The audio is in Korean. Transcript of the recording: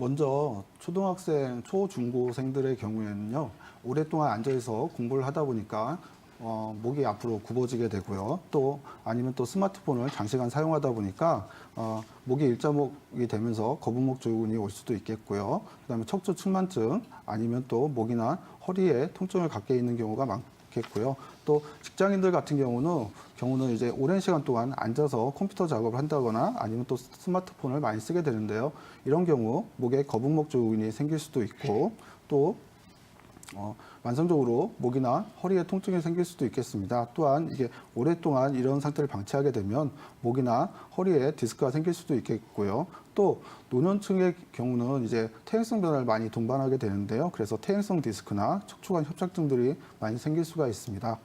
먼저 초등학생, 초 중고생들의 경우에는요, 오랫동안 앉아서 공부를 하다 보니까 어, 목이 앞으로 굽어지게 되고요. 또 아니면 또 스마트폰을 장시간 사용하다 보니까 어, 목이 일자목이 되면서 거북목 증후군이 올 수도 있겠고요. 그다음에 척추 측만증 아니면 또 목이나 허리에 통증을 갖게 있는 경우가 많 겠고요. 또 직장인들 같은 경우는 경우는 이제 오랜 시간 동안 앉아서 컴퓨터 작업을 한다거나 아니면 또 스마트폰을 많이 쓰게 되는데요. 이런 경우 목에 거북목 증후군이 생길 수도 있고 또 어, 만성적으로 목이나 허리에 통증이 생길 수도 있겠습니다. 또한 이게 오랫동안 이런 상태를 방치하게 되면 목이나 허리에 디스크가 생길 수도 있겠고요. 또 노년층의 경우는 이제 퇴행성 변화를 많이 동반하게 되는데요. 그래서 퇴행성 디스크나 척추관 협착증들이 많이 생길 수가 있습니다.